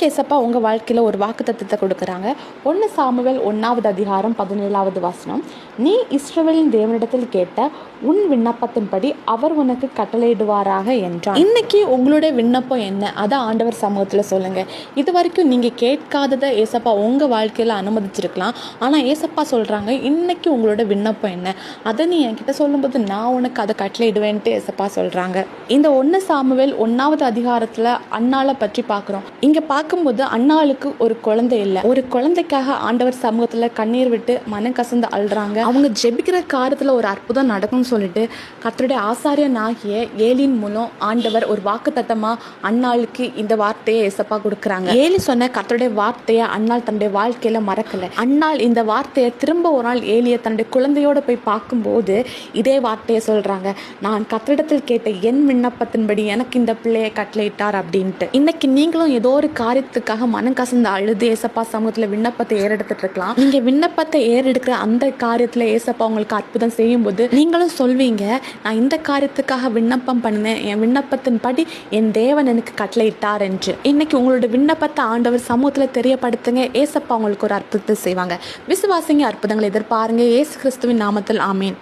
கேசப்பா ஏசப்பா உங்கள் வாழ்க்கையில் ஒரு வாக்கு தத்துவத்தை கொடுக்குறாங்க. ஒன்று சாமுவேல் ஒன்றாவது அதிகாரம் பதினேழாவது வசனம். நீ இஸ்ரவேலின் தேவனிடத்தில் கேட்ட உன் விண்ணப்பத்தின்படி அவர் உனக்கு கட்டளையிடுவாராக என்றார் இன்னைக்கு உங்களுடைய விண்ணப்பம் என்ன? அதை ஆண்டவர் சமூகத்தில் சொல்லுங்கள் இது வரைக்கும் நீங்கள் கேட்காததை ஏசப்பா உங்கள் வாழ்க்கையில் அனுமதிச்சிருக்கலாம். ஆனால் ஏசப்பா சொல்கிறாங்க இன்னைக்கு உங்களோட விண்ணப்பம் என்ன? அதை நீ என்கிட்ட சொல்லும்போது நான் உனக்கு அதை கட்டளையிடுவேன்ட்டு ஏசப்பா சொல்கிறாங்க இந்த ஒன்று சாமுவேல் ஒன்றாவது அதிகாரத்தில் அண்ணாவை பற்றி பார்க்குறோம். இங்கே பார்க்க பார்க்கும்போது அண்ணாளுக்கு ஒரு குழந்தை இல்லை. ஒரு குழந்தைக்காக ஆண்டவர் சமூகத்தில் கண்ணீர் விட்டு மனம் கசந்து அழுறாங்க. அவங்க ஜெபிக்கிற காரியத்தில் ஒரு அற்புதம் நடக்கும்னு சொல்லிட்டு கர்த்தருடைய ஆசாரியனாகிய ஏலின் மூலம் ஆண்டவர் ஒரு வாக்கு அண்ணாளுக்கு இந்த வார்த்தையை எசப்பா கொடுக்குறாங்க. ஏலி சொன்ன கத்தருடைய வார்த்தையை அண்ணாள் தன்னுடைய வாழ்க்கையில மறக்கல. அண்ணாள் இந்த வார்த்தையை திரும்ப ஒரு நாள் ஏலியை தன்னுடைய குழந்தையோட போய் பார்க்கும்போது இதே வார்த்தையை சொல்றாங்க. நான் கத்திரிடத்தில் கேட்ட என் விண்ணப்பத்தின்படி எனக்கு இந்த பிள்ளையை கட்டளையிட்டார் அப்படின்ட்டு. இன்னைக்கு நீங்களும் ஏதோ ஒரு காரியம் காரியத்துக்காக மனம் கசந்து அழுது ஏசப்பா சமூகத்தில் விண்ணப்பத்தை ஏறெடுத்துட்டு இருக்கலாம் நீங்க விண்ணப்பத்தை ஏறெடுக்கிற அந்த காரியத்துல ஏசப்பா உங்களுக்கு அற்புதம் செய்யும்போது நீங்களும் சொல்வீங்க நான் இந்த காரியத்துக்காக விண்ணப்பம் பண்ணினேன் என் விண்ணப்பத்தின்படி என் தேவன் எனக்கு கட்டளையிட்டார் என்று. இன்னைக்கு உங்களோட விண்ணப்பத்தை ஆண்டவர் சமூகத்தில் தெரியப்படுத்துங்க ஏசப்பா உங்களுக்கு ஒரு அற்புதத்தை செய்வாங்க. விசுவாசிங்க அற்புதங்களை எதிர்பாருங்க. ஏசு கிறிஸ்துவின் நாமத்தில் ஆமீன்.